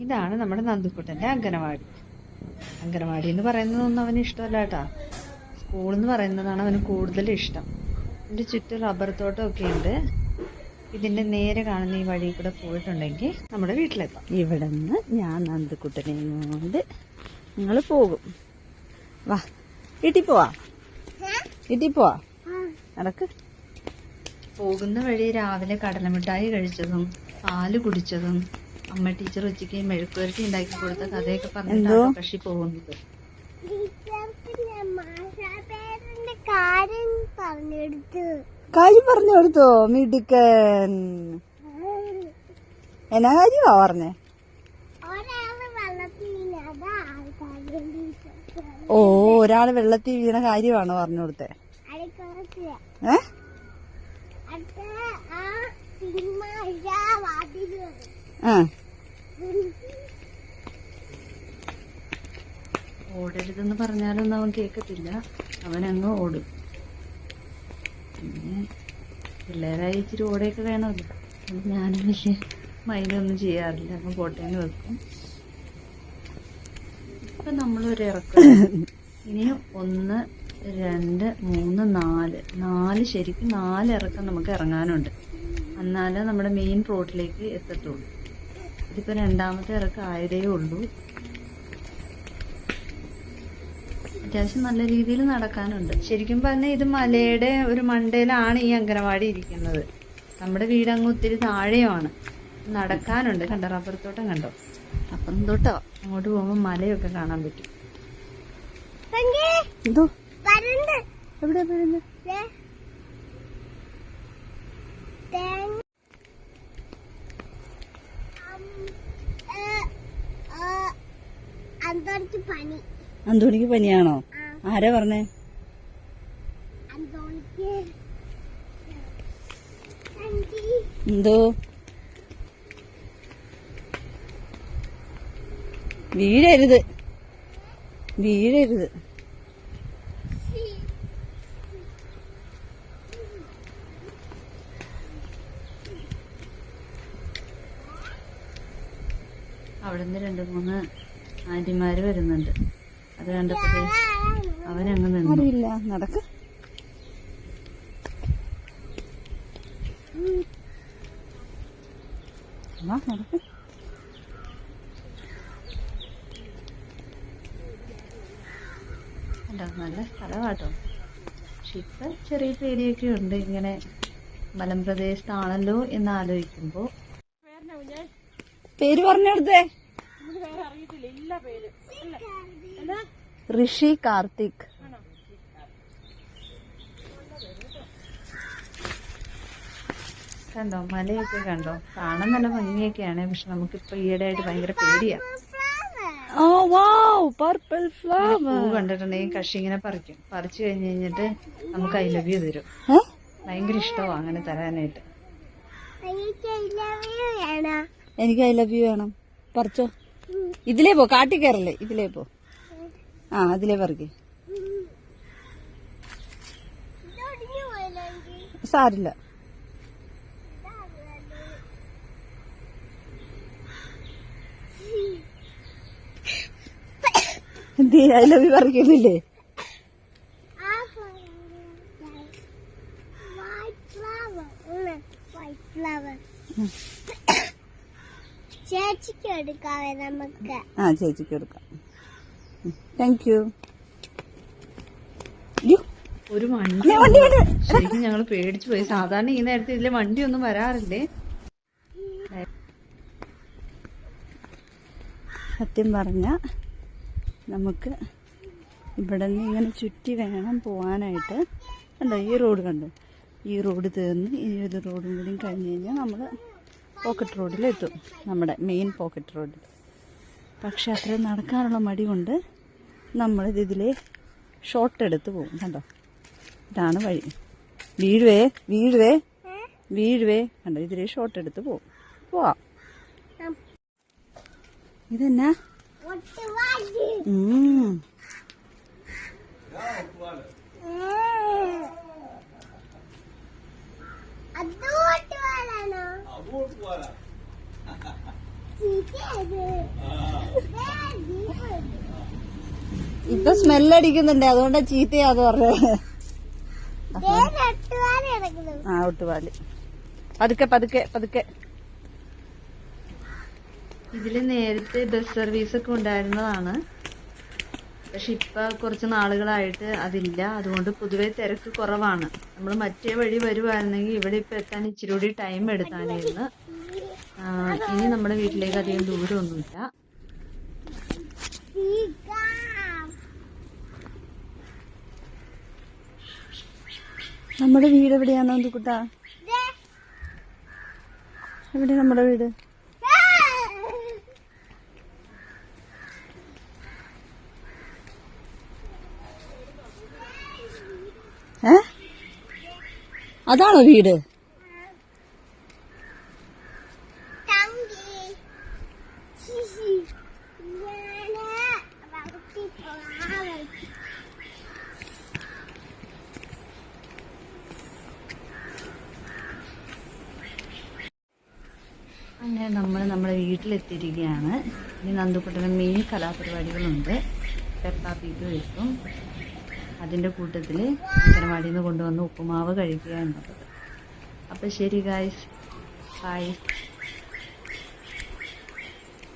ഇതാണ് നമ്മുടെ നന്ദുക്കുട്ടന്റെ അംഗനവാടി. അംഗനവാടി എന്ന് പറയുന്നതൊന്നും അവന് ഇഷ്ടമല്ല കേട്ടാ. സ്കൂൾ എന്ന് പറയുന്നതാണ് അവന് കൂടുതൽ ഇഷ്ടം. എന്റെ ചുറ്റും റബ്ബർ തോട്ടമൊക്കെ ഉണ്ട്. ഇതിന്റെ നേരെ കാണുന്ന ഈ വഴി കൂടെ പോയിട്ടുണ്ടെങ്കിൽ നമ്മുടെ വീട്ടിലെത്താം. ഇവിടെ നിന്ന് ഞാൻ നന്ദുക്കുട്ടനെയും കൊണ്ട് നിങ്ങൾ പോകും. വാ വീട്ടിൽ പോവാ. വീട്ടിൽ പോവാ. നടക്ക്. പോകുന്ന വഴി രാവിലെ കടലമിഠായി കഴിച്ചതും പാൽ കുടിച്ചതും അമ്മ ടീച്ചർ ഉച്ചയ്ക്ക് മെഴുക്കുവരട്ടി ഉണ്ടാക്കി കൊടുത്ത കഥയൊക്കെ പറഞ്ഞിട്ടാണ് പക്ഷി പോകുന്നത്. കാര്യം പറഞ്ഞു കൊടുത്തോ മിടുക്കൻ. എന്നാ കാര്യമാ പറഞ്ഞേ? ഓ ഒരാൾ വെള്ളത്തിൽ വീണ കാര്യമാണ് പറഞ്ഞു കൊടുത്തേ ഏ? ആ സിനിമ ഇതാ വാതിൽ ആ ഓടരുതെന്ന് പറഞ്ഞാലൊന്നും അവൻ കേൾക്കത്തില്ല അവനങ്ങ് ഓടും. പിന്നെ പിള്ളേരായി ഇച്ചിരി ഓടെയൊക്കെ വേണമല്ലോ ഞാനും വലിയ മൈനൊന്നും ചെയ്യാറില്ല. അപ്പം കോട്ടയം വെക്കും. ഇപ്പം നമ്മളൊരു ഇറക്കം. ഇനി ഒന്ന് രണ്ട് മൂന്ന് നാല്. നാല് ശരിക്കും നാല് ഇറക്കം നമുക്ക് ഇറങ്ങാനുണ്ട്. എന്നാലേ നമ്മുടെ മെയിൻ റോഡിലേക്ക് എത്തത്തുള്ളൂ. ഇതിപ്പോൾ രണ്ടാമത്തെ ഇറക്കം ആയതേ ഉള്ളൂ. അത്യാവശ്യം നല്ല രീതിയിൽ നടക്കാനുണ്ട്. ശരിക്കും പറഞ്ഞാൽ ഇത് മലയുടെ ഒരു മണ്ടയിലാണ് ഈ അംഗനവാടി ഇരിക്കുന്നത്. നമ്മുടെ വീട് അങ്ങ് ഒത്തിരി താഴെയുമാണ്. നടക്കാനുണ്ട്. കണ്ട? റബ്ബർ തോട്ടം കണ്ടോ? അപ്പം തൊട്ടോ അങ്ങോട്ട് പോകുമ്പോൾ മലയൊക്കെ കാണാൻ പറ്റും. എന്തോ? എവിടെ വീഴുന്നത് അന്തോണിക്ക് പനി. അന്തോണിക്ക് പനിയാണോ? ആരാ പറഞ്ഞേ? എന്തോ? വീഴരുത്. വീഴരുത്. അവിടെ നിന്ന് രണ്ട് മൂന്ന് ആന്റിമാര് വരുന്നുണ്ട്. അത് കണ്ടപ്പോഴേ അവനങ്ങ് നിന്നു. നടക്ക്. നടക്ക്. നല്ല സ്ഥലമാട്ടോ പക്ഷെ ഇപ്പൊ ചെറിയ പേടിയൊക്കെ ഉണ്ട്. ഇങ്ങനെ മലമ്പ്രദേശത്താണല്ലോ എന്ന് ആലോചിക്കുമ്പോ. പേര് പറഞ്ഞെടുത്തേ. ഋഷി കാർത്തിക്. കണ്ടോ? മലയൊക്കെ കണ്ടോ? കാണാൻ നല്ല ഭംഗിയൊക്കെയാണ്. പക്ഷെ നമുക്ക് ഇപ്പൊ ഈയിടെയായിട്ട് ഭയങ്കര പേടിയാ. ഓ വാവ്! പർപ്പിൾ ഫ്ലവർ കണ്ടിട്ടുണ്ടെങ്കിൽ കഷി ഇങ്ങനെ പറിക്കും. പറിച്ചു കഴിഞ്ഞ് കഴിഞ്ഞിട്ട് നമുക്ക് ഐ ലവ് യു തരും. ഭയങ്കര ഇഷ്ടമാ അങ്ങനെ തരാനായിട്ട്. എനിക്ക് ഐ ലവ് യു വേണം. പറിച്ചോ? ഇതിലേ പോ കാട്ടി കയറല്ലേ ഇതിലേ പോ. ആ അതിലേ പറക്ക്. സാരില്ല. എന്തേ I love you white flower ചേച്ചിക്ക് എടുക്കാവേ നമുക്ക്. ആ ചേച്ചിക്ക് എടുക്കാം താങ്ക് യു ഒരു വണ്ടി ശരിക്കും ഞങ്ങൾ പേടിച്ചു പോയി. സാധാരണ ഈ നേരത്തെ ഇതിലെ വണ്ടി ഒന്നും വരാറില്ലേ? സത്യം പറഞ്ഞ നമുക്ക് ഇവിടെ നിന്ന് ഇങ്ങനെ ചുറ്റി വേണം പോകാനായിട്ട് കണ്ടോ ഈ റോഡ് കണ്ടോ? ഈ റോഡ് തീർന്ന് ഈ ഒരു റോഡും കൂടി കഴിഞ്ഞ് കഴിഞ്ഞാൽ നമ്മൾ പോക്കറ്റ് റോഡിലെത്തും. നമ്മുടെ മെയിൻ പോക്കറ്റ് റോഡിൽ പക്ഷെ അത്രയും നടക്കാനുള്ള മടി കൊണ്ട് നമ്മളിത് ഇതിലെ ഷോർട്ട് എടുത്ത് പോകും കണ്ടോ? ഇതാണ് വഴി. വീഴുവേ വീഴുവേ വീഴുവേ. കണ്ടോ? ഇതിലെ ഷോർട്ട് എടുത്ത് പോകും. പോവാം. ഇതെന്നാ? ഉം. ഇപ്പൊ സ്മെല്ലടിക്കുന്നുണ്ട്. അതുകൊണ്ടാ ചീത്തയാന്ന് പറഞ്ഞത്. ആ ഒട്ടുപാൽ. പതുക്കെ പതുക്കെ പതുക്കെ. ഇതിൽ നേരത്തെ ബസ് സർവീസ് ഒക്കെ ഉണ്ടായിരുന്നതാണ്. പക്ഷെ ഇപ്പൊ കുറച്ച് നാളുകളായിട്ട് അതില്ല. അതുകൊണ്ട് പൊതുവെ തിരക്ക് കുറവാണ്. നമ്മൾ മറ്റേ വഴി വരുവായിരുന്നെങ്കിൽ ഇവിടെ ഇപ്പൊ എത്താൻ ഇച്ചിരി കൂടി ടൈം എടുത്താനായിരുന്നു ഇനി നമ്മുടെ വീട്ടിലേക്ക് അധികം ദൂരമൊന്നുമില്ല. നമ്മുടെ വീട് എവിടെയാണോ കുട്ടാ ദേ. എവിടെ നമ്മുടെ വീട്. ഏ അതാണോ വീട് അങ്ങനെ നമ്മൾ നമ്മുടെ വീട്ടിലെത്തിയിരിക്കുകയാണ്. ഇനി നന്ദുക്കുട്ടന് മെയിൻ കലാപരിപാടികളുണ്ട്. പെപ്പാ പീക്ക് കഴിക്കും അതിന്റെ കൂട്ടത്തിൽ അങ്കനവാടിയിൽ നിന്ന് കൊണ്ടുവന്ന് ഉപ്പുമാവ് കഴിക്കുക എന്നുള്ളത്. അപ്പോൾ ശരി ഗായ്സ് ബൈ